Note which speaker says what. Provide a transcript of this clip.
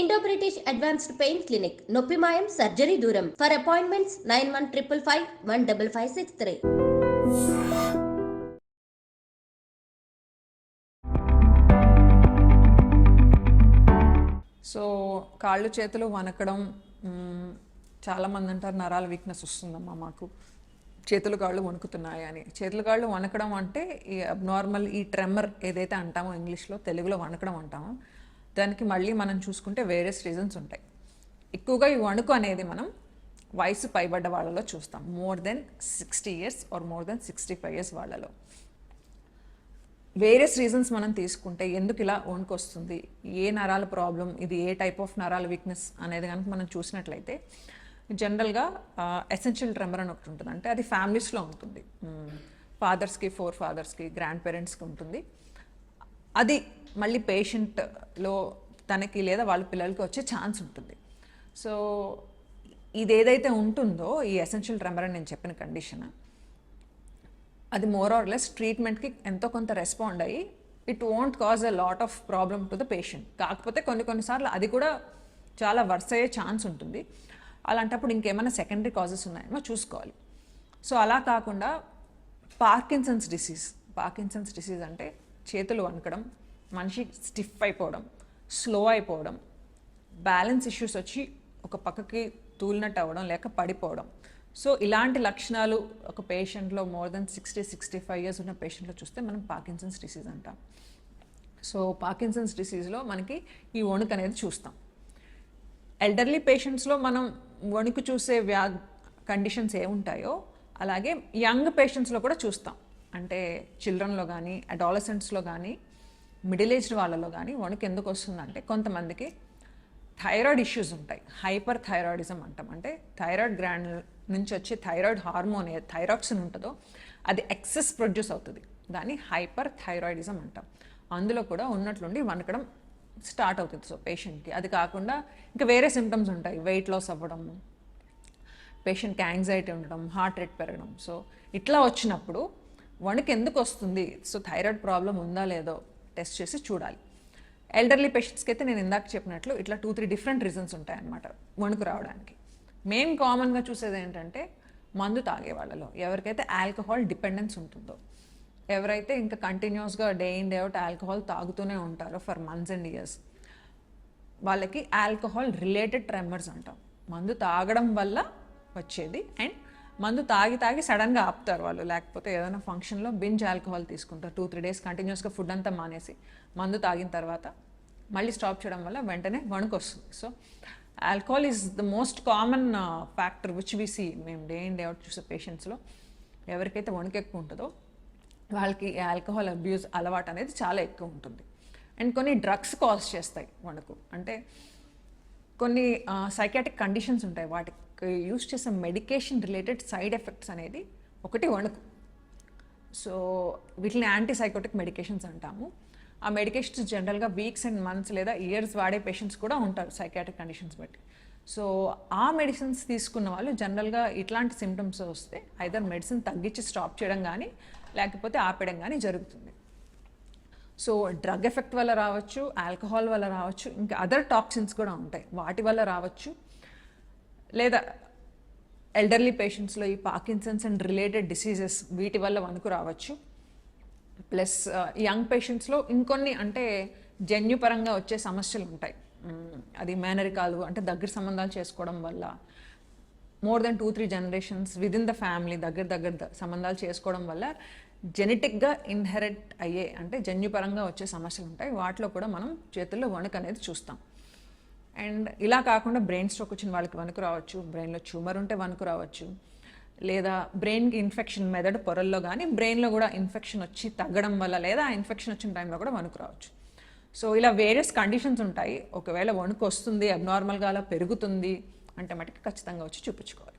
Speaker 1: Indo British advanced pain clinic నొప్పి మాయం surgery దూరం for appointments nine one triple five one double five six three
Speaker 2: so కాళ్ళు చేతులు వనకడం చాలామంది అంటారు నరాల వీక్నెస్ వస్తుందమ్మా మాకు. చేతులు కాళ్ళు వణుకుతున్నాయి అని. చేతులు కాళ్ళు వణకడం అంటే ఈ అబ్నార్మల్ ఈ ట్రెమ్మర్ ఏదైతే అంటామో ఇంగ్లీష్లో తెలుగులో వణకడం అంటామో. దానికి మళ్ళీ మనం చూసుకుంటే వేరియస్ రీజన్స్ ఉంటాయి. ఎక్కువగా ఈ వణుకు అనేది మనం వయసు పైబడ్డ వాళ్ళలో చూస్తాం. More than sixty years or more than sixty five years వాళ్ళలో. వేరియస్ రీజన్స్ మనం తీసుకుంటే ఎందుకు ఇలా వణుకొస్తుంది ఏ నరాల ప్రాబ్లం ఇది ఏ టైప్ ఆఫ్ నరాల వీక్నెస్ అనేది కనుక మనం చూసినట్లయితే జనరల్గా ఎసెన్షియల్ ట్రెమర్ అని ఒకటి ఉంటుంది. అంటే అది ఫ్యామిలీస్లో ఉంటుంది. ఫాదర్స్కి ఫోర్ ఫాదర్స్కి గ్రాండ్ పేరెంట్స్కి ఉంటుంది. అది మళ్ళీ పేషెంట్లో తనకి లేదా వాళ్ళ పిల్లలకి వచ్చే ఛాన్స్ ఉంటుంది. సో ఇది ఏదైతే ఉంటుందో ఈ ఎసెన్షియల్ ట్రెమర్ అని నేను చెప్పిన కండిషన్ అది మోర్ ఆర్ లెస్ ట్రీట్మెంట్కి ఎంతో కొంత రెస్పాండ్ అయ్యి it won't cause a lot of problem to the patient కాకపోతే కొన్ని కొన్నిసార్లు అది కూడా చాలా వర్స్ అయ్యే ఛాన్స్ ఉంటుంది. అలాంటప్పుడు ఇంకేమైనా సెకండరీ కాజెస్ ఉన్నాయేమో చూసుకోవాలి. సో అలా కాకుండా పార్కిన్సన్స్ డిసీజ్ పార్కిన్సన్స్ డిసీజ్ అంటే చేతులు వణకడం మనిషి స్టిఫ్ అయిపోవడం స్లో అయిపోవడం బ్యాలెన్స్ ఇష్యూస్ వచ్చి ఒక పక్కకి తూలినట్టు అవ్వడం లేక పడిపోవడం. సో ఇలాంటి లక్షణాలు ఒక పేషెంట్లో more than sixty sixty five years ఉన్న పేషెంట్లో చూస్తే మనం పార్కిన్సన్స్ డిసీజ్ అంటాం. సో పార్కిన్సన్స్ డిసీజ్లో మనకి ఈ వణుకు అనేది చూస్తాం. ఎల్డర్లీ పేషెంట్స్లో మనం వణుకు చూసే వ్యా కండిషన్స్ ఏముంటాయో అలాగే యంగ్ పేషెంట్స్లో కూడా చూస్తాం. అంటే చిల్డ్రన్లో కానీ అడాలసెంట్స్లో కానీ మిడిల్ ఏజ్డ్ వాళ్ళలో కానీ వణుకు ఎందుకు వస్తుందంటే కొంతమందికి థైరాయిడ్ ఇష్యూస్ ఉంటాయి. హైపర్ థైరాయిడిజం అంటాం. అంటే థైరాయిడ్ గ్రాండ్ నుంచి వచ్చే థైరాయిడ్ హార్మోన్ ఏ థైరాక్సిన్ ఉంటుందో అది ఎక్సెస్ ప్రొడ్యూస్ అవుతుంది. దాన్ని హైపర్ థైరాయిడిజం అంటాం. అందులో కూడా ఉన్నట్లుండి వణకడం స్టార్ట్ అవుతుంది. సో పేషెంట్కి అది కాకుండా ఇంకా వేరే సిమ్టమ్స్ ఉంటాయి. వెయిట్ లాస్ అవ్వడం పేషెంట్కి యాంగ్జైటీ ఉండడం హార్ట్ రేట్ పెరగడం. సో ఇట్లా వచ్చినప్పుడు వణుకు ఎందుకు వస్తుంది సో థైరాయిడ్ ప్రాబ్లం ఉందా లేదో టెస్ట్ చేసి చూడాలి. ఎల్డర్లీ పేషెంట్స్కి అయితే నేను ఇందాక చెప్పినట్లు ఇట్లా టూ త్రీ డిఫరెంట్ రీజన్స్ ఉంటాయన్నమాట వణుకు రావడానికి. మేము కామన్గా చూసేది ఏంటంటే మందు తాగే వాళ్ళలో ఎవరికైతే ఆల్కహాల్ డిపెండెన్స్ ఉంటుందో ఎవరైతే ఇంకా కంటిన్యూస్గా day in day out alcohol తాగుతూనే ఉంటారో ఫర్ మంత్స్ అండ్ ఇయర్స్ వాళ్ళకి ఆల్కహాల్ రిలేటెడ్ ట్రెమర్స్ అంటాం. మందు తాగడం వల్ల వచ్చేది అండ్ మందు తాగి తాగి సడన్గా ఆపుతారు వాళ్ళు. లేకపోతే ఏదైనా ఫంక్షన్లో బింజ్ ఆల్కహాల్ తీసుకుంటారు. టూ త్రీ డేస్ కంటిన్యూస్గా ఫుడ్ అంతా మానేసి మందు తాగిన తర్వాత మళ్ళీ స్టాప్ చేయడం వల్ల వెంటనే వణుకొస్తుంది. So alcohol is the most common factor which we see మేము డే ఇన్ డే అవుట్ చూసే పేషెంట్స్లో ఎవరికైతే వణుకు ఎక్కువ ఉంటుందో వాళ్ళకి ఆల్కహాల్ అబ్యూస్ అలవాటు అనేది చాలా ఎక్కువ ఉంటుంది. అండ్ కొన్ని డ్రగ్స్ కాజ్ చేస్తాయి వణుకు. అంటే కొన్ని సైకాటిక్ కండిషన్స్ ఉంటాయి. వాటికి యూస్ చేసే మెడికేషన్ రిలేటెడ్ సైడ్ ఎఫెక్ట్స్ అనేది ఒకటి వణుకు. సో వీటిని యాంటీ సైకోటిక్ మెడికేషన్స్ అంటాము. ఆ మెడికేషన్స్ జనరల్గా వీక్స్ అండ్ మంత్స్ లేదా ఇయర్స్ వాడే పేషెంట్స్ కూడా ఉంటారు సైకాటిక్ కండిషన్స్ బట్టి. సో ఆ మెడిసిన్స్ తీసుకున్న వాళ్ళు జనరల్గా ఇట్లాంటి సిమ్టమ్స్ వస్తే ఐదర్ మెడిసిన్ తగ్గించి స్టాప్ చేయడం కానీ లేకపోతే ఆపేయడం కానీ జరుగుతుంది. సో డ్రగ్ ఎఫెక్ట్ వల్ల రావచ్చు ఆల్కహాల్ వల్ల రావచ్చు ఇంకా అదర్ టాక్సిన్స్ కూడా ఉంటాయి. వాటి వల్ల రావచ్చు. లేదా ఎల్డర్లీ పేషెంట్స్లో ఈ పార్కిన్సన్స్ అండ్ రిలేటెడ్ డిసీజెస్ వీటి వల్ల వణుకు రావచ్చు. ప్లస్ యంగ్ పేషెంట్స్లో ఇంకొన్ని అంటే జన్యుపరంగా వచ్చే సమస్యలు ఉంటాయి. అది మేనరికాలు అంటే దగ్గర సంబంధాలు చేసుకోవడం వల్ల more than two three generations within the family దగ్గర దగ్గర సంబంధాలు చేసుకోవడం వల్ల జెనెటిక్గా ఇన్హెరిట్ అయ్యే అంటే జన్యుపరంగా వచ్చే సమస్యలు ఉంటాయి. వాటిలో కూడా మనం చేతుల్లో వణుకు అనేది చూస్తాం. అండ్ ఇలా కాకుండా బ్రెయిన్ స్ట్రోక్ వచ్చిన వాళ్ళకి వణుకు రావచ్చు బ్రెయిన్లో ట్యూమర్ ఉంటే వణుకు రావచ్చు లేదా బ్రెయిన్కి ఇన్ఫెక్షన్ మెదడు పొరల్లో కానీ బ్రెయిన్లో కూడా ఇన్ఫెక్షన్ వచ్చి తగ్గడం వల్ల లేదా ఆ ఇన్ఫెక్షన్ వచ్చిన టైంలో కూడా వణుకు రావచ్చు. సో ఇలా వేరియస్ కండిషన్స్ ఉంటాయి. ఒకవేళ వణుకు వస్తుంది అబ్నార్మల్గా అలా పెరుగుతుంది అంటే మటుకు ఖచ్చితంగా వచ్చి చూపించుకోవాలి.